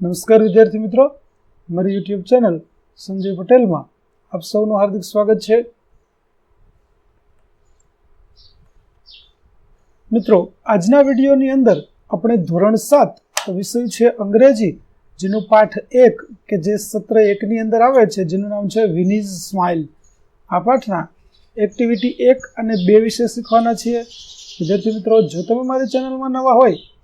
નમસ્કાર વિદ્યાર્થી મિત્રો. મારી યુટ્યુબ ચેનલ સંજય પટેલમાં આપ સૌનું હાર્દિક સ્વાગત છે. મિત્રો, આજના વિડીયોની અંદર આપણે ધોરણ સાત વિષય છે અંગ્રેજી, જેનો પાઠ એક કે જે સત્ર એકની અંદર આવે છે, જેનું નામ છે વિનીઝ સ્માઇલ. આ પાઠના એક્ટિવિટી એક અને બે વિશે શીખવાના છીએ. વિદ્યાર્થી મિત્રો, જો તમે મારી ચેનલમાં નવા હોય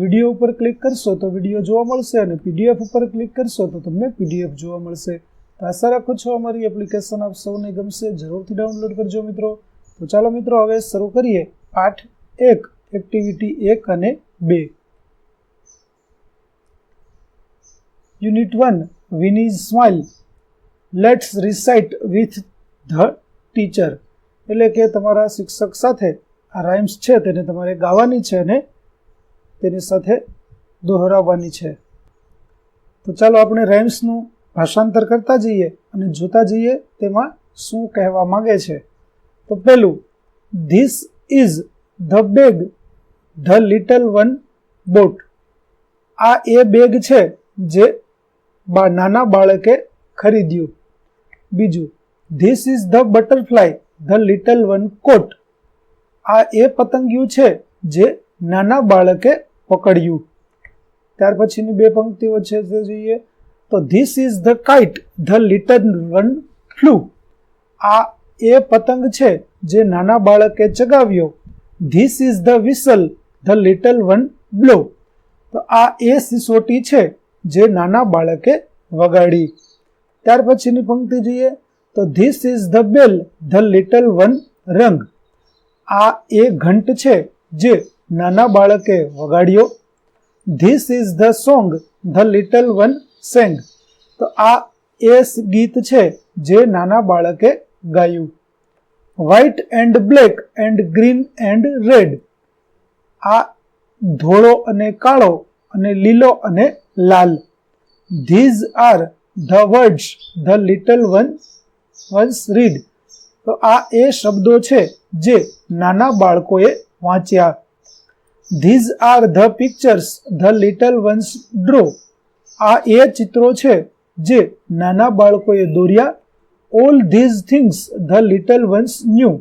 વીડિયો ઉપર ક્લિક કરશો તો વીડિયો જોવા મળશે અને પીડીએફ ઉપર ક્લિક કરશો તો તમને પીડીએફ જોવા મળશે. તો આશા રાખું છું અમારી એપ્લિકેશન આપ સૌને ગમશે, જરૂરથી ડાઉનલોડ કરજો મિત્રો. તો ચાલો મિત્રો હવે શરૂ કરીએ પાઠ એક, એક્ટિવિટી એક અને બે. Unit one, Winnie's smile. Let's recite with the teacher એટલે કે તમારા શિક્ષક સાથે આ રાઇમ્સ છે, તેને તમારે ગાવાની છે અને તેની સાથે દોહરાવવાની છે. તો ચાલો આપણે રેમ્સનું ભાષાંતર કરતા જઈએ અને જોતા જઈએ તેમાં શું કહેવા માંગે છે. તો પહેલું this is the bag the little one bought આ એ બેગ છે જે બા, નાના બાળકે ખરીદ્યું. બીજું this is the butterfly the little one caught આ એ પતંગિયું છે જે નાના બાળકે પકડ્યું. ત્યાર પછીની બે પંક્તિઓ છે તે જોઈએ તો this is the kite the little one flew આ એ પતંગ છે જે નાના બાળકે ચગાવ્યો. This is the whistle the little one blew તો આ એ સિસોટી છે જે નાના બાળકે વગાડી. ત્યાર પછીની પંક્તિ જોઈએ તો this is the bell the little one rang આ એ ઘંટ છે જે નાના બાળકે વગાડ્યો. This is the song the little one sang તો આ એ ગીત છે જે નાના બાળકે ગાયું. White and black and green and red આ ધોળો અને કાળો અને લીલો અને લાલ. These are the words the little one ones read તો આ એ શબ્દો છે જે નાના બાળકોએ વાંચ્યા. These are the pictures the little ones drew આ એ ચિત્રો છે જે નાના બાળકોએ દોર્યા. All these things the little ones knew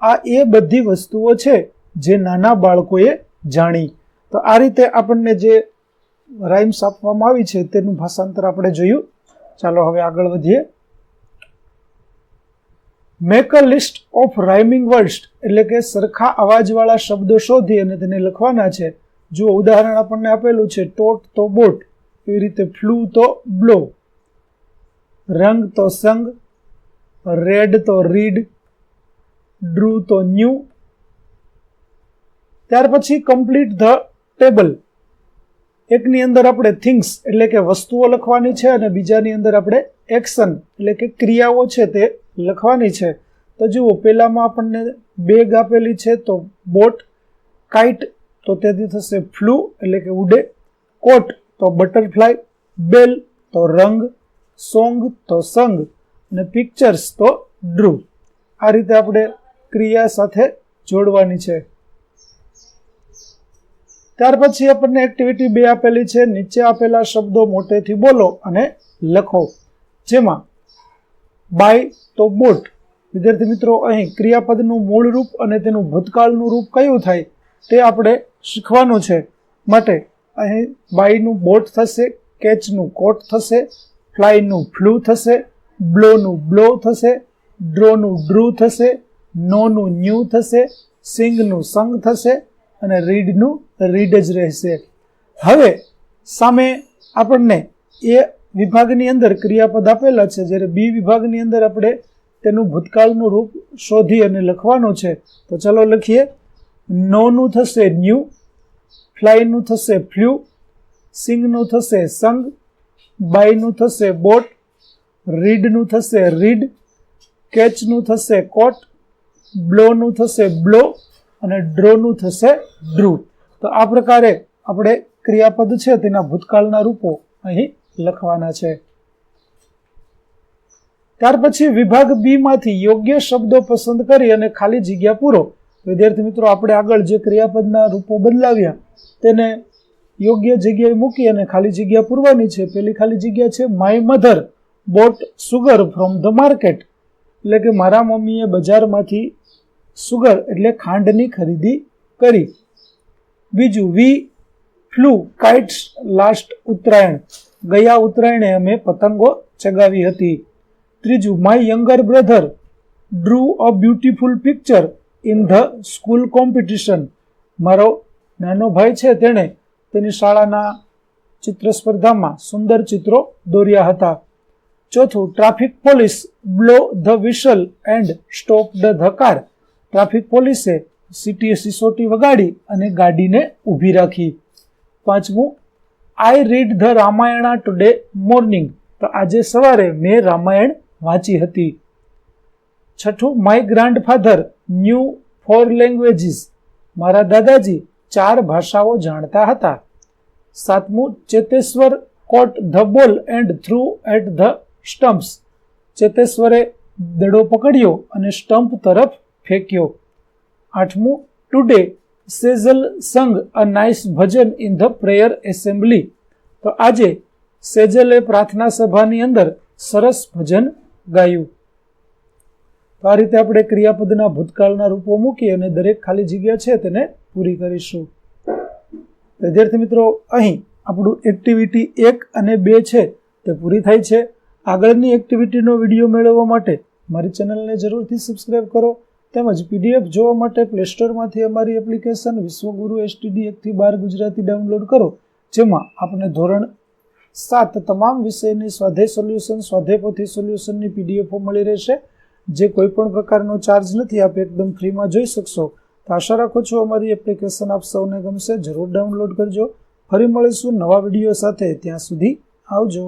આ એ બધી વસ્તુઓ છે જે નાના બાળકોએ જાણી. તો આ રીતે આપણને જે રાઇમ્સ આપવામાં આવી છે તેનું ભાષાંતર આપણે જોયું. ચાલો હવે આગળ વધીએ. Make a list of rhyming words એટલે કે સરખા અવાજવાળા શબ્દો શોધી અને તેને લખવાના છે. જો ઉદાહરણ આપણને આપેલું છે, ટોટ તો બોટ, એવી રીતે ફ્લુ તો બ્લો, રંગ તો સંગ, રેડ તો રીડ, ડ્રુ તો ન્યૂ. ત્યાર પછી કમ્પ્લીટ ધ ટેબલ. એકની અંદર આપણે થિંગ્સ, એટલે કે વસ્તુઓ લખવાની છે અને બીજાની અંદર આપણે એક્શન, એટલે કે ક્રિયાઓ છે તે લખવાની છે. તો જુઓ પહેલામાં આપણને બેગ આપેલી છે તો બોટ, કાઇટ, તો તેથી થશે ફ્લુ, એટલે કે ઉડે. કોટ, તો બટરફ્લાય. બેલ, તો રંગ. સોંગ, તો સંગ. અને પિક્ચર્સ, તો ડ્રુ. આ રીતે આપણે ક્રિયા સાથે જોડવાની છે. ત્યાર પછી આપણને એક્ટિવિટી બે આપેલી છે. નીચે આપેલા શબ્દો મોટેથી બોલો અને લખો. જેમાં બાય તો બોટ. વિદ્યાર્થી મિત્રો, અહીં ક્રિયાપદનું મૂળ રૂપ અને તેનું ભૂતકાળનું રૂપ કયું થાય તે આપણે શીખવાનું છે. માટે અહીં બાયનું બોટ થશે, કેચનું કોટ થશે, ફ્લાયનું ફ્લૂ થશે, બ્લોનું બ્લો થશે, ડ્રોનું ડ્રુ થશે, નોનું ન્યૂ થશે, સિંગનું સંગ થશે અને રીડનું રીડ જ રહેશે. હવે સામે આપણને એ વિભાગની અંદર ક્રિયાપદ આપેલા છે. જ્યારે બી વિભાગની અંદર આપણે તેનું ભૂતકાળનું રૂપ શોધી અને લખવાનું છે, તો ચલો લખીએ. નોનું થશે ન્યૂ, ફ્લાયનું થશે ફ્લ્યુ સિંગનું થશે સંગ, બાયનું થશે બોટ, રીડનું થશે રીડ, કેચનું થશે કોટ, બ્લોનું થશે બ્લો અને ડ્રોનું થશે ડ્રુ. તો આ પ્રકારે આપણે ક્રિયાપદ છે, તેના ભૂતકાળના રૂપો અહીં લખવાના છે. ત્યાર પછી વિભાગ બી માંથી યોગ્ય શબ્દો પસંદ કરી અને ખાલી જગ્યા પૂરો. વિદ્યાર્થી મિત્રો, આપણે આગળ જે ક્રિયાપદના રૂપો બદલાવ્યા, તેને યોગ્ય જગ્યાએ મૂકી અને ખાલી જગ્યા પૂરવાની છે. પેલી ખાલી જગ્યા છે my mother bought sugar from the market એટલે કે, મારા મમ્મીએ બજારમાંથી સુગર એટલે ખાંડની ખરીદી કરી. બીજું we flew kites last Uttarayan. ગયા ઉત્તરાયણે અમે પતંગો ચગાવી હતી. ત્રીજું my younger brother drew a beautiful picture in the school competition મારો નાનો ભાઈ છે તેણે તેની શાળાના ચિત્ર સ્પર્ધામાં સુંદર ચિત્રો દોર્યા હતા. ચોથું traffic police blow the whistle and stop the the car traffic પોલીસે સિટી સિસોટી વગાડી અને ગાડીને ઊભી રાખી. પાંચમું I read the Ramayana today morning તો આજે સવારે મેં રામાયણ વાંચી હતી. છઠ્ઠું my grand father knew four languages મારા દાદાજી ચાર ભાષાઓ જાણતા હતા. સાતમું, Cheteshwar caught the ball and threw at the stumps ચેતેશ્વરે દડો પકડ્યો અને સ્ટમ્પ તરફ ફેંક્યો. આઠમું today Sejal sang a nice bhajan in the prayer assembly. તો આજે સેજલે પ્રાર્થના સભાની અંદર સરસ ભજન ગાયું. તો આ રીતે આપણે ક્રિયાપદના ભૂતકાળના રૂપો મૂકી અને દરેક ખાલી જગ્યા છે તેને પૂરી કરીશું. વિદ્યાર્થી મિત્રો, અહીં આપણું એક્ટિવિટી એક અને બે છે, તે પૂરી થાય છે. આગળની એક્ટિવિટીનો વીડિયો મેળવવા માટે મારી ચેનલને જરૂરથી સબસ્ક્રાઈબ કરો. તેમજ પીડીએફ જોવા માટે પ્લે સ્ટોરમાંથી અમારી એપ્લિકેશન વિશ્વગુરુ એસટીડી એકથી બાર ગુજરાતી ડાઉનલોડ કરો, જેમાં આપણે ધોરણ સાત તમામ વિષયની સ્વાધ્યાય સોલ્યુશન સ્વાધ્યાય સોલ્યુશનની પીડીએફો મળી રહેશે. જે કોઈ પણ પ્રકારનો ચાર્જ નથી, આપ એકદમ ફ્રીમાં જોઈ શકશો. તો આશા રાખું છું અમારી એપ્લિકેશન આપ સૌને ગમશે. જરૂર ડાઉનલોડ કરજો. ફરી મળીશું નવા વીડિયો સાથે. ત્યાં સુધી આવજો.